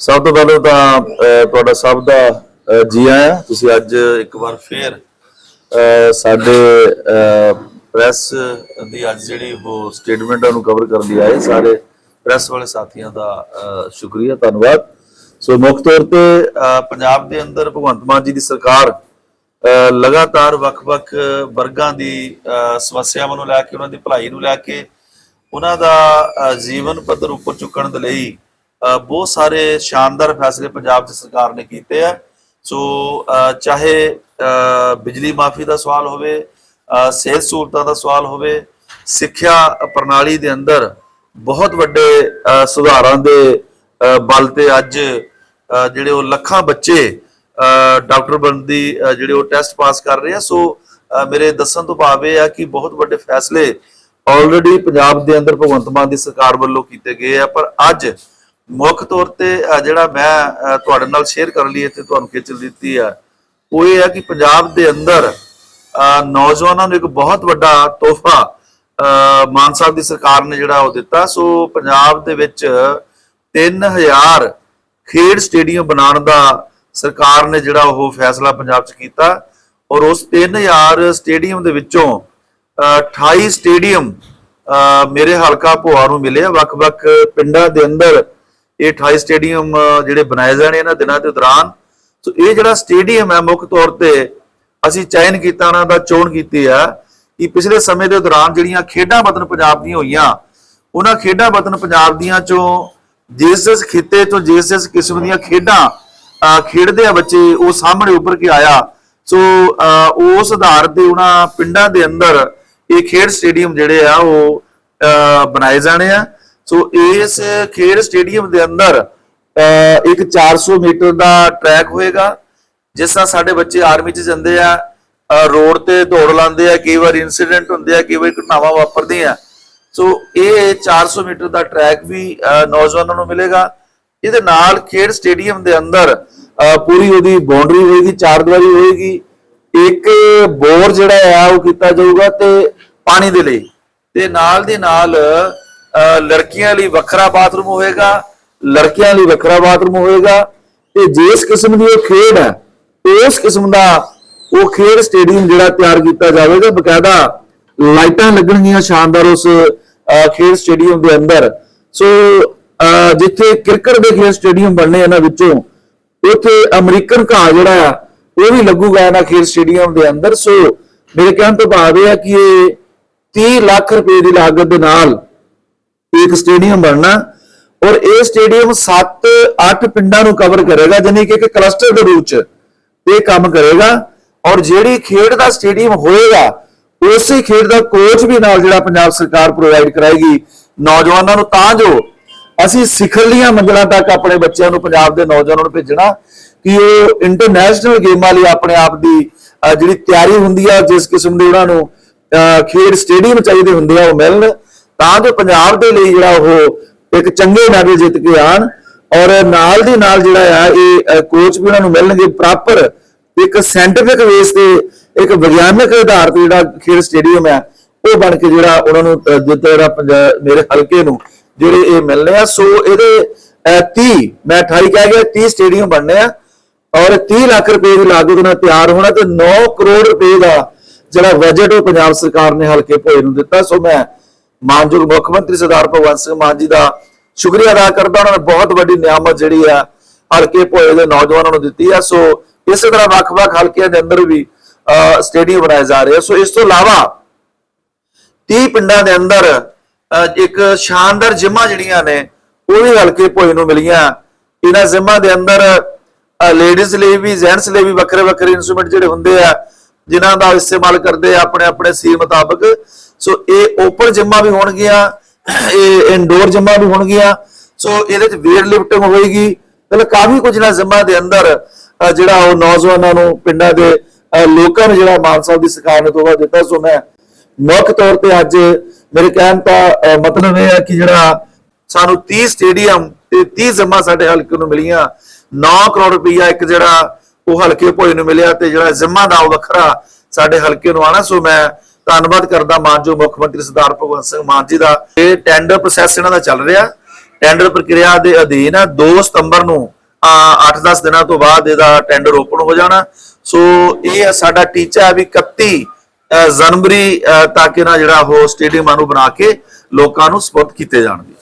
ਸਭ ਤੋਂ ਪਹਿਲਾਂ ਤਾਂ ਤੁਹਾਡਾ ਸਭ ਦਾ ਅਹ, ਜੀ ਆਇਆਂ ਤੁਸੀਂ ਅੱਜ ਇੱਕ ਵਾਰ ਫੇਰ ਸਾਡੇ ਪ੍ਰੈਸ ਦੀ ਅੱਜ ਜਿਹੜੀ ਉਹ ਸਟੇਟਮੈਂਟਾਂ ਨੂੰ ਕਵਰ ਕਰਨ ਲਈ ਆਏ। ਸਾਰੇ ਪ੍ਰੈਸ ਵਾਲੇ ਸਾਥੀਆਂ ਦਾ ਸ਼ੁਕਰੀਆ ਧੰਨਵਾਦ। ਸੋ ਮੁੱਖ ਤੌਰ ਤੇ ਪੰਜਾਬ ਦੇ ਅੰਦਰ ਭਗਵੰਤ ਮਾਨ ਜੀ ਦੀ ਸਰਕਾਰ ਲਗਾਤਾਰ ਵੱਖ-ਵੱਖ ਵਰਗਾਂ ਦੀ ਸਮੱਸਿਆਵਾਂ ਨੂੰ ਲੈ ਕੇ ਉਹਨਾਂ ਦੀ ਭਲਾਈ ਨੂੰ ਲੈ ਕੇ ਉਹਨਾਂ ਦਾ ਜੀਵਨ ਪੱਧਰ ਉੱਪਰ ਚੁੱਕਣ ਦੇ ਲਈ ਬਹੁਤ ਸਾਰੇ ਸ਼ਾਨਦਾਰ ਫੈਸਲੇ ਪੰਜਾਬ 'ਚ ਸਰਕਾਰ ਨੇ ਕੀਤੇ ਆ। ਸੋ ਚਾਹੇ ਬਿਜਲੀ ਮਾਫੀ ਦਾ ਸਵਾਲ ਹੋਵੇ ਸਿਹਤ ਸਹੂਲਤਾਂ ਦਾ ਸਵਾਲ ਹੋਵੇ, ਸਿੱਖਿਆ ਪ੍ਰਣਾਲੀ ਦੇ ਅੰਦਰ ਬਹੁਤ ਵੱਡੇ ਸੁਧਾਰਾਂ ਦੇ ਬਲ ਤੇ ਅੱਜ ਜਿਹੜੇ ਉਹ ਲੱਖਾਂ ਬੱਚੇ ਡਾਕਟਰ ਬਣਨ ਦੀ ਜਿਹੜੇ ਉਹ ਟੈਸਟ ਪਾਸ ਕਰ ਰਹੇ ਆ। ਸੋ ਮੇਰੇ ਦੱਸਣ ਤੋਂ ਭਾਵ ਇਹ ਆ ਕਿ ਬਹੁਤ ਵੱਡੇ ਫੈਸਲੇ ਆਲਰੇਡੀ ਪੰਜਾਬ ਦੇ ਅੰਦਰ ਭਗਵੰਤ ਮਾਨ ਦੀ ਸਰਕਾਰ ਵੱਲੋਂ ਕੀਤੇ ਗਏ ਆ। ਪਰ ਅੱਜ ਮੁੱਖ ਤੌਰ ਤੇ ਜਿਹੜਾ ਮੈਂ ਤੁਹਾਡੇ ਨਾਲ ਸ਼ੇਅਰ ਕਰਨ ਲਈ ਇੱਥੇ ਤੁਹਾਨੂੰ ਖੇਚਲ ਦਿੱਤੀ ਆ, ਉਹ ਇਹ ਹੈ ਕਿ ਪੰਜਾਬ ਦੇ ਅੰਦਰ ਨੌਜਵਾਨਾਂ ਨੂੰ ਇੱਕ ਬਹੁਤ ਵੱਡਾ ਤੋਹਫਾ ਮਾਨ ਸਾਹਿਬ ਦੀ ਸਰਕਾਰ ਨੇ ਜਿਹੜਾ ਉਹ ਦਿੱਤਾ। ਸੋ ਪੰਜਾਬ ਦੇ ਵਿੱਚ 3000 ਖੇਡ ਸਟੇਡੀਅਮ ਬਣਾਉਣ ਦਾ ਸਰਕਾਰ ਨੇ ਜਿਹੜਾ ਉਹ ਫੈਸਲਾ ਪੰਜਾਬ 'ਚ ਕੀਤਾ ਔਰ ਉਸ 3000 ਸਟੇਡੀਅਮ ਦੇ ਵਿੱਚੋਂ, ਅਹ 28 ਸਟੇਡੀਅਮ ਮੇਰੇ ਹਲਕਾ ਭੋਆ ਨੂੰ ਮਿਲੇ ਵੱਖ-ਵੱਖ ਪਿੰਡਾਂ ਦੇ ਅੰਦਰ ਇਹ 28 ਸਟੇਡੀਅਮ ਜਿਹੜੇ ਬਣਾਏ ਜਾਣੇ ਇਹਨਾਂ ਦਿਨਾਂ ਦੇ ਦੌਰਾਨ। ਸੋ ਇਹ ਜਿਹੜਾ ਸਟੇਡੀਅਮ ਹੈ, ਮੁੱਖ ਤੌਰ ਤੇ ਅਸੀਂ ਚयन ਕੀਤਾ ਉਹਨਾਂ ਦਾ, ਚੋਣ ਕੀਤੀ ਆ ਕਿ ਪਿਛਲੇ ਸਮੇਂ ਦੇ ਦੌਰਾਨ ਜਿਹੜੀਆਂ ਖੇਡਾਂ ਵਤਨ ਪੰਜਾਬ ਦੀਆਂ ਹੋਈਆਂ, ਉਹਨਾਂ ਖੇਡਾਂ ਵਤਨ ਪੰਜਾਬ ਦੀਆਂ ਚੋਂ ਜਿਸ ਜਿਸ ਖਿੱਤੇ ਤੋਂ ਜਿਸ ਜਿਸ ਕਿਸਮ ਦੀਆਂ ਖੇਡਾਂ ਖੇਡਦੇ ਆ ਬੱਚੇ, ਉਹ ਸਾਹਮਣੇ ਉੱਭਰ ਕੇ ਆਇਆ। ਸੋ ਉਸ ਆਧਾਰ ਤੇ ਉਹਨਾਂ ਪਿੰਡਾਂ ਦੇ ਅੰਦਰ ਇਹ ਖੇਡ ਸਟੇਡੀਅਮ ਜਿਹੜੇ ਆ, ਉਹ ਬਣਾਏ ਜਾਣੇ ਆ। ਸੋ ਇਸ ਖੇਡ ਸਟੇਡੀਅਮ ਦੇ ਅੰਦਰ, ਅਹ, ਇੱਕ 400 ਮੀਟਰ ਦਾ ਟਰੈਕ ਹੋਏਗਾ, ਜਿਸ ਤਰ੍ਹਾਂ ਸਾਡੇ ਬੱਚੇ ਆਰਮੀ 'ਚ ਜਾਂਦੇ ਆ ਰੋਡ ਤੇ ਦੌੜ ਲਾਉਂਦੇ ਆ, ਕਈ ਵਾਰ ਇਨਸੀਡੈਂਟ ਹੁੰਦੇ ਆ, ਕਈ ਵਾਰ ਘਟਨਾਵਾਂ ਵਾਪਰਦੀਆਂ ਸੋ ਇਹ 400 ਮੀਟਰ ਦਾ ਟਰੈਕ ਵੀ ਨੌਜਵਾਨਾਂ ਨੂੰ ਮਿਲੇਗਾ। ਇਹਦੇ ਨਾਲ ਖੇਡ ਸਟੇਡੀਅਮ ਦੇ ਅੰਦਰ ਪੂਰੀ ਉਹਦੀ ਬਾਉਂਡਰੀ ਹੋਏਗੀ, ਚਾਰ ਦੀਵਾਰੀ ਹੋਏਗੀ। ਇੱਕ ਬੋਰ ਜਿਹੜਾ ਆ, ਉਹ ਕੀਤਾ ਜਾਊਗਾ ਤੇ ਪਾਣੀ ਦੇ ਲਈ। ਤੇ ਨਾਲ ਦੇ ਨਾਲ ਲੜਕੀਆਂ ਲਈ ਵੱਖਰਾ ਬਾਥਰੂਮ ਹੋਏਗਾ, ਲੜਕਿਆਂ ਲਈ ਵੱਖਰਾ ਬਾਥਰੂਮ ਹੋਏਗਾ, ਤੇ ਜਿਸ ਕਿਸਮ ਦੀ ਉਹ ਖੇਡ ਹੈ, ਉਸ ਕਿਸਮ ਦਾ ਉਹ ਖੇਡ ਸਟੇਡੀਅਮ ਜਿਹੜਾ ਤਿਆਰ ਕੀਤਾ ਜਾਵੇਗਾ, ਬਕਾਇਦਾ ਲਾਈਟਾਂ ਲੱਗਣਗੀਆਂ ਸ਼ਾਨਦਾਰ ਉਸ ਖੇਡ ਸਟੇਡੀਅਮ ਦੇ ਅੰਦਰ। ਸੋ ਜਿੱਥੇ ਕ੍ਰਿਕਟ ਦੇ ਖੇਡ ਸਟੇਡੀਅਮ ਬਣਨੇ ਇਹਨਾਂ ਵਿੱਚੋਂ, ਉੱਥੇ ਅਮਰੀਕਨ ਘਾਹ ਜਿਹੜਾ ਆ, ਉਹ ਵੀ ਲੱਗੂਗਾ ਇਹਨਾਂ ਖੇਡ ਸਟੇਡੀਅਮ ਦੇ ਅੰਦਰ। ਸੋ, ਮੇਰੇ ਕਹਿਣ ਤੋਂ ਭਾਵ ਇਹ ਹੈ ਕਿ ਇਹ 30 ਲੱਖ ਰੁਪਏ ਦੀ ਲਾਗਤ ਦੇ ਨਾਲ ਇੱਕ ਸਟੇਡੀਅਮ ਬਣਨਾ ਔਰ ਇਹ ਸਟੇਡੀਅਮ 7-8 ਪਿੰਡਾਂ ਨੂੰ ਕਵਰ ਕਰੇਗਾ ਜਾਨੀ ਕਿ ਇੱਕ ਕਲਸਟਰ ਦੇ ਰੂਪ ਚ ਇਹ ਕੰਮ ਕਰੇਗਾ ਔਰ ਜਿਹੜੀ ਖੇਡ ਦਾ ਸਟੇਡੀਅਮ ਹੋਏਗਾ ਉਸੇ ਖੇਡ ਦਾ ਕੋਚ ਵੀ ਨਾਲ ਜਿਹੜਾ ਪੰਜਾਬ ਸਰਕਾਰ ਪ੍ਰੋਵਾਈਡ ਕਰਾਏਗੀ। ਨੌਜਵਾਨਾਂ ਨੂੰ ਤਾਂ ਜੋ ਅਸੀਂ ਸਿਖਰਲੀਆਂ ਮੰਜ਼ਲਾਂ ਤੱਕ ਆਪਣੇ ਬੱਚਿਆਂ ਨੂੰ ਪੰਜਾਬ ਦੇ ਨੌਜਵਾਨਾਂ ਨੂੰ ਭੇਜਣਾ ਕਿ ਉਹ ਇੰਟਰਨੈਸ਼ਨਲ ਗੇਮਾਂ ਲਈ ਆਪਣੇ ਆਪ ਦੀ ਜਿਹੜੀ ਤਿਆਰੀ ਹੁੰਦੀ ਆ ਜਿਸ ਕਿਸਮ ਦੇ ਉਹਨਾਂ ਨੂੰ ਅਹ, ਖੇਡ ਸਟੇਡੀਅਮ ਚਾਹੀਦੇ ਹੁੰਦੇ ਆ ਉਹ ਮਿਲਣ। ਤਾਂ ਜੋ ਪੰਜਾਬ ਦੇ ਲਈ ਜਿਹੜਾ ਉਹ ਇੱਕ ਚੰਗੇ ਮੈਡਲ ਜਿੱਤ ਕੇ ਆਣ ਔਰ ਨਾਲ ਦੀ ਨਾਲ ਜਿਹੜਾ ਆ, ਇਹ ਕੋਚ ਵੀ ਉਹਨਾਂ ਨੂੰ ਮਿਲਣਗੇ ਪ੍ਰੋਪਰ ਇੱਕ ਸਾਇੰਟਿਫਿਕ ਬੇਸ ਤੇ ਇੱਕ ਵਿਗਿਆਨਕ ਆਧਾਰ ਤੇ ਜਿਹੜਾ ਖੇਡ ਸਟੇਡੀਅਮ ਹੈ ਉਹ ਬਣ ਕੇ ਜਿਹੜਾ ਉਹਨਾਂ ਨੂੰ ਦਿੱਤਾ ਜਿਹੜਾ ਮੇਰੇ ਹਲਕੇ ਨੂੰ ਜਿਹੜੇ ਇਹ ਮਿਲਨੇ ਆ। ਸੋ ਇਹਦੇ 30 ਮੈਂ 28 ਕਹਿ ਗਿਆ 30 ਸਟੇਡੀਅਮ ਬਣਨੇ ਆ ਔਰ 30 ਲੱਖ ਰੁਪਏ ਦੀ ਲਾਗਤ ਨਾਲ ਤਿਆਰ ਹੋਣਾ ਤੇ 9 ਕਰੋੜ ਰੁਪਏ ਦਾ ਜਿਹੜਾ ਬਜਟ ਉਹ ਪੰਜਾਬ ਸਰਕਾਰ ਨੇ ਹਲਕੇ ਭੋਏ ਨੂੰ ਦਿੱਤਾ। ਸੋ ਮੈਂ ਮਾਨਯੋਗ ਮੁੱਖ ਮੰਤਰੀ ਸਰਦਾਰ ਭਗਵੰਤ ਸਿੰਘ ਮਾਨ ਜੀ ਦਾ ਸ਼ੁਕਰੀਆ ਅਦਾ ਕਰਦਾ। ਉਹਨਾਂ ਨੇ ਬਹੁਤ ਵੱਡੀ ਨਿਆਮਤ ਜਿਹੜੀ ਆ, ਹਲਕੇ ਭੋਏ ਦੇ ਨੌਜਵਾਨਾਂ ਨੂੰ ਦਿੱਤੀ ਆ। ਸੋ ਇਸੇ ਤਰ੍ਹਾਂ ਵੱਖ-ਵੱਖ ਹਲਕਿਆਂ ਦੇ ਅੰਦਰ ਵੀ ਸਟੇਡੀਅਮ ਬਣਾਏ ਜਾ ਰਹੇ ਸੋ ਇਸ ਤੋਂ ਇਲਾਵਾ 30 ਪਿੰਡਾਂ ਦੇ ਅੰਦਰ ਇੱਕ ਸ਼ਾਨਦਾਰ ਜਿਮਾਂ ਜਿਹੜੀਆਂ ਨੇ, ਉਹ ਵੀ ਹਲਕੇ ਭੋਏ ਨੂੰ ਮਿਲੀਆਂ। ਇਹਨਾਂ ਜਿਮਾਂ ਦੇ ਅੰਦਰ ਲੇਡੀਜ਼ ਲਈ ਵੀ ਜੈਂਟਸ ਲਈ ਵੀ ਵੱਖਰੇ ਵੱਖਰੇ ਇਨਸਟਰੂਮੈਂਟ ਜਿਹੜੇ ਹੁੰਦੇ ਆ, ਜਿਨ੍ਹਾਂ ਦਾ ਇਸਤੇਮਾਲ ਕਰਦੇ ਆ ਆਪਣੇ ਆਪਣੇ ਸੀ ਮੁਤਾਬਕ। ਸੋ ਇਹ ਓਪਨ ਜਿਮਾਂ ਵੀ ਹੋਣਗੀਆਂ, ਇਹ ਇਨਡੋਰ ਜਿਮਾਂ ਵੀ ਹੋਣਗੀਆਂ। ਸੋ ਇਹਦੇ ਵਿੱਚ ਵੇਟ ਲਿਫਟਿੰਗ ਹੋਏਗੀ ਮਤਲਬ ਕਾਫੀ ਕੁਝ ਨਾ ਜਿਮਾਂ ਦੇ ਅੰਦਰ ਜਿਹੜਾ ਉਹ ਨੌਜਵਾਨਾਂ ਨੂੰ, ਪਿੰਡਾਂ ਦੇ ਲੋਕਾਂ ਨੂੰ ਜਿਹੜਾ ਮਾਨ ਦੀ ਸਰਕਾਰ ਨੇ ਤੋਹਫਾ ਦਿੱਤਾ। ਸੋ ਮੈਂ ਮੁੱਖ ਤੌਰ ਤੇ ਅੱਜ ਮੇਰੇ ਕਹਿਣ ਦਾ ਮਤਲਬ ਇਹ ਹੈ ਕਿ ਜਿਹੜਾ ਸਾਨੂੰ 30 ਸਟੇਡੀਅਮ ਤੇ 30 ਜਮਾ ਸਾਡੇ ਹਲਕੇ ਨੂੰ ਮਿਲੀਆਂ। 9 ਕਰੋੜ ਰੁਪਈਆ ਇੱਕ ਜਿਹੜਾ ਉਹ ਹਲਕੇ ਭੋਏ ਨੂੰ ਮਿਲਿਆ ਤੇ ਜਿਹੜਾ ਜ਼ਿੰਮਾ ਦਾ ਉਹ ਵੱਖਰਾ ਸਾਡੇ ਹਲਕੇ ਨੂੰ ਆਣਾ ਸੋ ਮੈਂ ਧੰਨਵਾਦ ਕਰਦਾ ਮਾਨਯੋਗ ਮੁੱਖ ਮੰਤਰੀ ਸਰਦਾਰ ਭਗਵੰਤ ਸਿੰਘ ਮਾਨ ਜੀ ਦਾ। ਇਹ ਟੈਂਡਰ ਪ੍ਰੋਸੈਸ ਇਹਨਾਂ ਦਾ ਚੱਲ ਰਿਹਾ। ਟੈਂਡਰ ਪ੍ਰਕਿਰਿਆ ਦੇ ਅਧੀਨ ਹੈ 2 ਸਤੰਬਰ ਨੂੰ 8-10 ਦਿਨਾਂ ਤੋਂ ਬਾਅਦ ਇਹਦਾ ਟੈਂਡਰ ਓਪਨ ਹੋ ਜਾਣਾ। ਸੋ ਇਹ ਸਾਡਾ ਟੀਚਾ ਹੈ ਵੀ 31 ਜਨਵਰੀ ਤੱਕ ਇਹਨਾਂ ਜਿਹੜਾ ਉਹ ਸਟੇਡੀਅਮਾਂ ਨੂੰ ਬਣਾ ਕੇ ਲੋਕਾਂ ਨੂੰ ਸਪੁਰਦ ਕੀਤੇ ਜਾਣਗੇ।